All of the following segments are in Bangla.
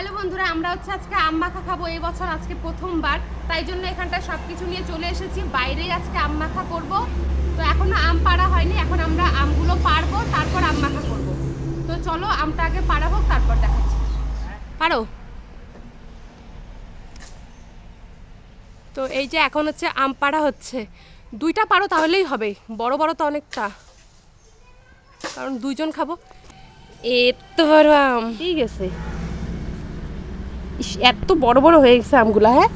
হ্যালো বন্ধুরা, আমরা হচ্ছে আজকে আম মাখা খাব। এই বছর আজকে প্রথমবার, তাই জন্য এখানটা সব কিছু নিয়ে চলে এসেছি। বাইরেই আজকে আম মাখা করব। তো এখনও আম পাড়া হয়নি, এখন আমরা আমগুলো পারব তারপর আম মাখা করব। তো চলো, আমটা আগে পাড়া হোক তারপর দেখাচ্ছি। পারো? তো এই যে এখন হচ্ছে আম পাড়া হচ্ছে। দুইটা পারো তাহলেই হবে। বড় বড় তো অনেকটা। কারণ দুইজন খাব। এত বড় আম। ঠিক আছে। এত বড় বড় হয়ে গেছে আমগুলো হ্যাঁ?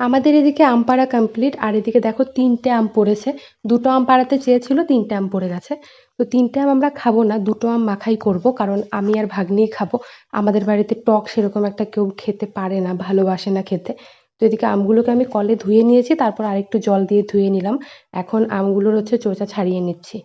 আমাদের এদিকে আম পাড়া কমপ্লিট আর এদিকে দেখো তিনটে আম পড়েছে। দুটো আম পাড়াতে চেয়েছিল, তিনটে আম পড়ে গেছে। তো তিনটে আম আমরা খাব না, দুটো আম মাখাই করব, কারণ আমি আর ভাগ্নিই খাব। আমাদের বাড়িতে টক সেরকম একটা কেউ খেতে পারে না, ভালোবাসে না খেতে। তো এদিকে আমগুলোকে আমি কলে ধুয়ে নিয়েছি, তারপর আরেকটু জল দিয়ে ধুয়ে নিলাম। এখন আমগুলোর হচ্ছে চোচা ছাড়িয়ে নিচ্ছি।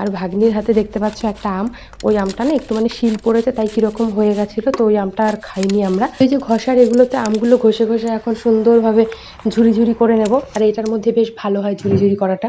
আর ভাগ্নির হাতে দেখতে পাচ্ছ একটা আম। ওই আমটা না একটু মানে শিল পড়েছে, তাই কীরকম হয়ে গেছিল, তো ওই আমটা আর খাইনি আমরা। ওই যে ঘষার এগুলোতে আমগুলো ঘষে ঘষে এখন সুন্দরভাবে ঝুরি ঝুরি করে নেব। আর এটার মধ্যে বেশ ভালো হয় ঝুরি ঝুরি করাটা।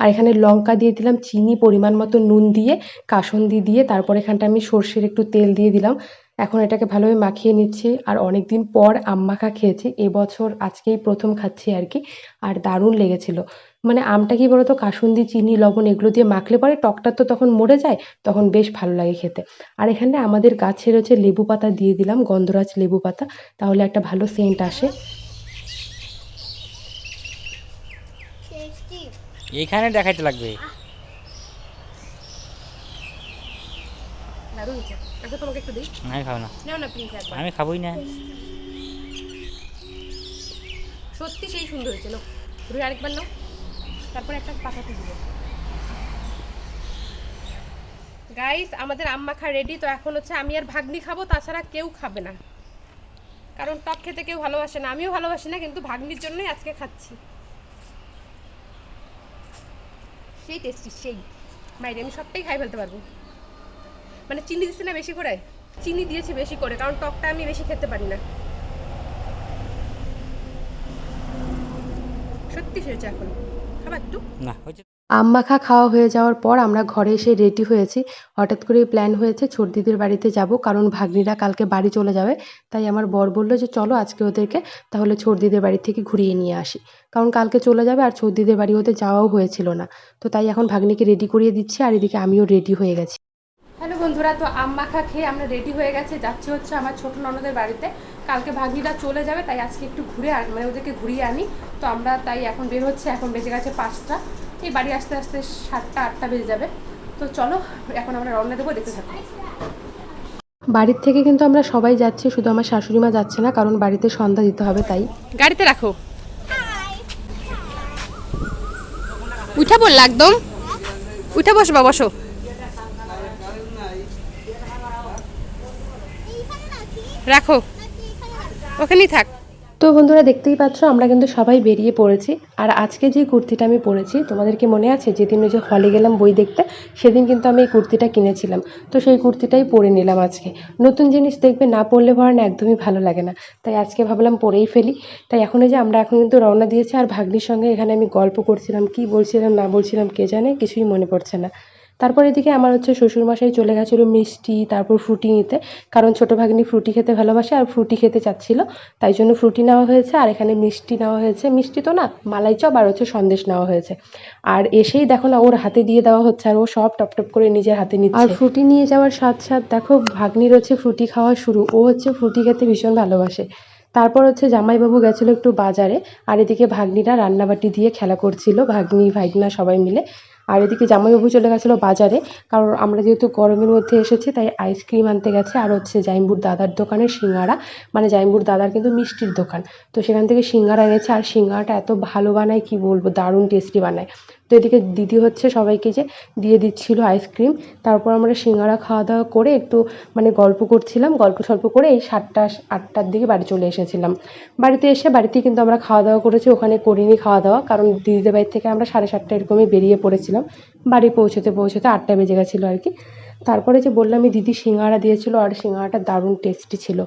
আর এখানে লঙ্কা দিয়ে দিলাম, চিনি, পরিমাণ মতো নুন দিয়ে, কাসন্দি দিয়ে, তারপর এখানটা আমি সর্ষের একটু তেল দিয়ে দিলাম। এখন এটাকে ভালোভাবে মাখিয়ে নিচ্ছি। আর অনেক দিন পর আম মাখা খেয়েছি, এবছর আজকেই প্রথম খাচ্ছি আর কি। আর দারুণ লেগেছিল। মানে আমটা কি বলতো কাসুন্দি চিনি লবণ এগুলো দিয়ে মাখলে পরে টকটা তো তখন মরে যায় তখন বেশ ভালো লাগে খেতে। আর এখানে আমাদের গাছের হচ্ছে লেবু পাতা দিয়ে দিলাম গন্ধরাজ লেবু পাতা তাহলে একটা ভালো সেন্ট আসে। এইখানে দেখাইতে লাগবে। আচ্ছা তোমাকে একটু দিই। আমি খাব না। নাও না প্লিজ একবার। আমি খাবোই না। সত্যি সেই সুন্দর হয়েছে নাও। রুই আরেকবার নাও। তারপরে একটা পাতাতে দিব। গাইস আমাদের আম মাখা রেডি তো এখন হচ্ছে আমি আর ভাগ্নি খাব, তাছাড়া কেউ খাবে না। কারণ টক খেতে কেউ ভালোবাসে না, আমিও ভালোবাসি না, কিন্তু ভাগ্নির জন্যই আজকে খাচ্ছি। সেই টেস্টি সেই। বাইরে আমি সবটাই খাই ফেলতে পারব। মানে চিনি দিচ্ছে না বেশি করে? চিনি দিয়েছি বেশি করে, কারণ টকটা আমি বেশি খেতে পারি না। সত্যি হয়েছে এখন। মাখা খাওয়া হয়ে যাওয়ার পর আমরা ঘরে এসে রেডি হয়েছি। হঠাৎ করেই প্ল্যান হয়েছে ছোটদিদির বাড়িতে যাব কারণ ভাগ্নিরা কালকে বাড়ি চলে যাবে। তাই আমার বর বলল যে চলো আজকে ওদেরকে তাহলে ছোটদিদির বাড়ি থেকে ঘুরিয়ে নিয়ে আসি। কারণ কালকে চলে যাবে আর ছোটদিদির বাড়ি ওদের যাওয়াও হয়েছিল না। তো তাই এখন ভাগ্নিকে রেডি করিয়ে দিচ্ছি আর এদিকে আমিও রেডি হয়ে গেছি। বন্ধুরা তো আম মাখা খেয়ে আমরা রেডি হয়ে গেছে। যাচ্ছি হচ্ছে আমার ছোট ননদের বাড়িতে। কালকে ভাগ্নিরা চলে যাবে তাই আজকে একটু ঘুরে আন মানে ওদেরকে ঘুরিয়ে আনি। তো আমরা তাই এখন বের হচ্ছে এখন বেজে গেছে পাঁচটা। এই বাড়ি আসতে আসতে সাতটা আটটা বেজে যাবে। তো চলো এখন আমরা রওনা দেবো দেখতে থাকো। বাড়ির থেকে কিন্তু আমরা সবাই যাচ্ছি শুধু আমার শাশুড়ি মা যাচ্ছে না কারণ বাড়িতে সন্ধ্যা দিতে হবে তাই। গাড়িতে রাখো। উঠা পড়লা একদম। উঠে বসবা বসো। রাখো। ওখানেই থাক। তো বন্ধুরা দেখতেই পাচ্ছ, আমরা কিন্তু সবাই বেরিয়ে পড়েছি। আর আজকে যে কুর্তিটা আমি পরেছি তোমাদেরকে মনে আছে? যেদিন ওই যে হলে গেলাম বই দেখতে, সেদিন কিন্তু আমি এই কুর্তিটা কিনেছিলাম। তো সেই কুর্তিটাই পরে নিলাম আজকে। নতুন জিনিস দেখবে না পরলে পরে না একদমই ভালো লাগে না। তাই আজকে ভাবলাম পরেই ফেলি। তাই এখন যে আমরা এখন কিন্তু রওনা দিয়েছি, আর ভাগ্নির সঙ্গে এখানে আমি গল্প করছিলাম, কি বলছিলাম, না বলছিলাম, কে জানে, কিছুই মনে পড়ছে না। তারপর এদিকে আমার হচ্ছে শ্বশুরমশাই চলে গেছিল মিষ্টি, তারপর ফ্রুটি নিতে। কারণ ছোটো ভাগ্নি ফ্রুটি খেতে ভালোবাসে আর ফ্রুটি খেতে চাচ্ছিল। তাই জন্য ফ্রুটি নেওয়া হয়েছে আর এখানে মিষ্টি নেওয়া হয়েছে। মিষ্টি তো না, মালাই চপ আর হচ্ছে সন্দেশ নেওয়া হয়েছে। আর এসেই দেখো না, ওর হাতে দিয়ে দেওয়া হচ্ছে আর ও সব টপ টপ করে নিজের হাতে নিচ্ছে। আর ফ্রুটি নিয়ে যাওয়ার সাথ সাথ দেখো ভাগ্নির হচ্ছে ফ্রুটি খাওয়া শুরু। ও হচ্ছে ফ্রুটি খেতে ভীষণ ভালোবাসে। তারপর হচ্ছে জামাইবাবু গেছিল একটু বাজারে। আর এদিকে ভাগ্নিরা রান্নাবাটি দিয়ে খেলা করছিল। ভাগ্নি, ভাইগনা সবাই মিলে। আর এদিকে জামাইবাবু চলে গেছিল বাজারে। কারণ আমরা যেহেতু গরমের মধ্যে এসেছি, তাই আইসক্রিম আনতে গেছে। আর হচ্ছে জাইমবুর দাদার দোকানে সিঙ্গারা। মানে জাইমবুর দাদার কিন্তু মিষ্টির দোকান। তো সেখান থেকে সিঙ্গারা এনেছে। আর সিঙ্গারাটা এত ভালো বানায়, কি বলব? দারুণ টেস্টি বানায়। তো এদিকে দিদি হচ্ছে সবাইকে যে দিয়ে দিচ্ছিল আইসক্রিম। তারপর আমরা সিঙ্গারা খাওয়া দাওয়া করে একটু মানে গল্প করছিলাম, গল্প সল্প করে এই সাতটা, আটটার দিকে বাড়ি চলে এসেছিলাম। বাড়িতে এসে বাড়িতে কিন্তু আমরা খাওয়া দাওয়া করেছি, ওখানে করিনি খাওয়া দাওয়া কারণ দিদিদের বাড়ি থেকে আমরা সাড়ে সাতটা এরকমই বেরিয়ে পড়েছিলাম। বাড়ি পৌঁছতে পৌঁছতে আটটা বেজে গেছিল আর কি। তারপরে যে বললাম দিদি সিঙ্গারা দিয়েছিল আর সিঙ্গারাটা দারুণ টেস্টি ছিল।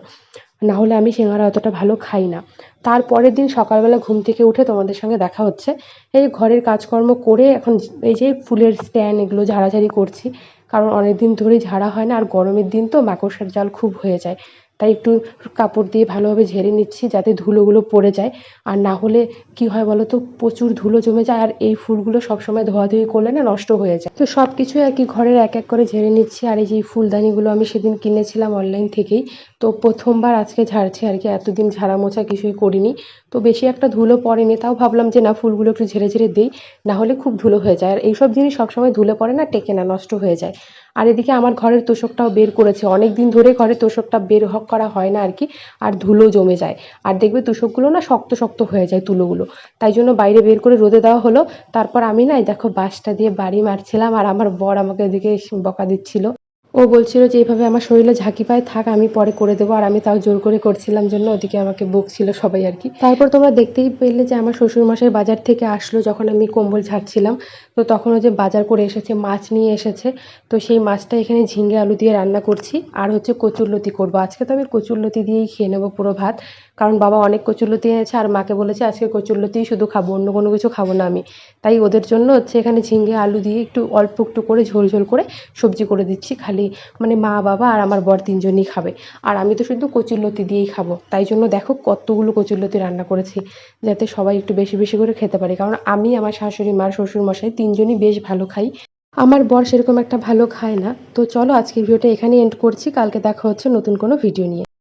না হলে আমি সিঙ্গারা অতটা ভালো খাই না। তারপরের দিন সকালবেলা ঘুম থেকে উঠে তোমাদের সঙ্গে দেখা হচ্ছে। এই ঘরের কাজকর্ম করে এখন এই যে ফুলের স্ট্যান্ড এগুলো ঝাড়াঝাড়ি করছি, কারণ অনেক দিন ধরেই ঝাড়া হয় না, আর গরমের দিন তো মাকড়সার জাল খুব হয়ে যায়। তাই একটু কাপড় দিয়ে ভালোভাবে ঝেড়ে নিচ্ছি যাতে ধুলোগুলো পড়ে যায়। আর না হলে কি হয় বলো তো প্রচুর ধুলো জমে যায় আর এই ফুলগুলো সবসময় ধোয়াধুয়ি করলে না নষ্ট হয়ে যায়। তো সব কিছুই আর কি ঘরের এক এক করে ঝেড়ে নিচ্ছি আর এই যে ফুলদানিগুলো আমি সেদিন কিনেছিলাম অনলাইন থেকেই। তো প্রথমবার আজকে ঝাড়ছি আর কি, এতদিন ঝাড়া মোছা কিছুই করিনি। তো বেশি একটা ধুলো পড়েনি, তাও ভাবলাম যে না ফুলগুলো একটু ঝেড়ে ঝেড়ে দিই, না হলে খুব ধুলো হয়ে যায়। আর এইসব জিনিস সবসময় ধুলো পড়ে না, টেকে না, নষ্ট হয়ে যায়। আর এদিকে আমার ঘরের তোষকটাও বের করেছে। অনেক দিন ধরে ঘরে তোষকটা বের হক করা হয় না আর কি, আর ধুলো জমে যায়। আর দেখবে তোষকগুলো না শক্ত শক্ত হয়ে যায় তুলোগুলো। তাই জন্য বাইরে বের করে রোদে দেওয়া হলো। তারপর আমি না দেখো বাসটা দিয়ে বাড়ি মারছিলাম আর আমার বর আমাকে ওদিকে বকা দিচ্ছিল। ও বলছিল যে, এইভাবে আমার শরীরে ঝাঁকি পায়, থাক, আমি পরে করে দেবো। আর আমি তাও জোর করে করছিলাম জন্য ওদিকে আমাকে বকছিল সবাই আর কি। তারপর তোমরা দেখতেই পেলে যে, আমার শ্বশুরমশাই বাজার থেকে আসলো যখন আমি কম্বল ঝাড়ছিলাম তো তখন ও যে বাজার করে এসেছে, মাছ নিয়ে এসেছে। তো সেই মাছটা এখানে ঝিঙ্গে আলু দিয়ে রান্না করছি। আর হচ্ছে কচুরলতি করব। আজকে তো আমি কচুরলতি দিয়েই খেয়ে নেব পুরো ভাত। কারণ বাবা অনেক কচুরলতি এনেছে আর মাকে বলেছে, আজকে কচুরলতিই শুধু খাব, অন্য কোনো কিছু খাব না আমি। তাই ওদের জন্য হচ্ছে এখানে ঝিঙ্গে, আলু দিয়ে একটু অল্প একটু করে ঝোল ঝোল করে সবজি করে দিচ্ছি খালি। মানে মা, বাবা আর আমার বর তিনজনই খাবে। আর আমি তো শুধু কচুরলতি দিয়েই খাব। তাই জন্য দেখো কতগুলো কচুরলতি রান্না করেছি, যাতে সবাই একটু বেশি বেশি করে খেতে পারে। কারণ আমি, আমার শাশুড়ি মার শ্বশুর মশাই তিনজনই বেশ ভালো খাই। আমার বর সেরকম একটা ভালো খায় না। তো চলো আজকের ভিডিওটা এখানেই এন্ড করছি। কালকে দেখা হচ্ছে নতুন কোনো ভিডিও নিয়ে।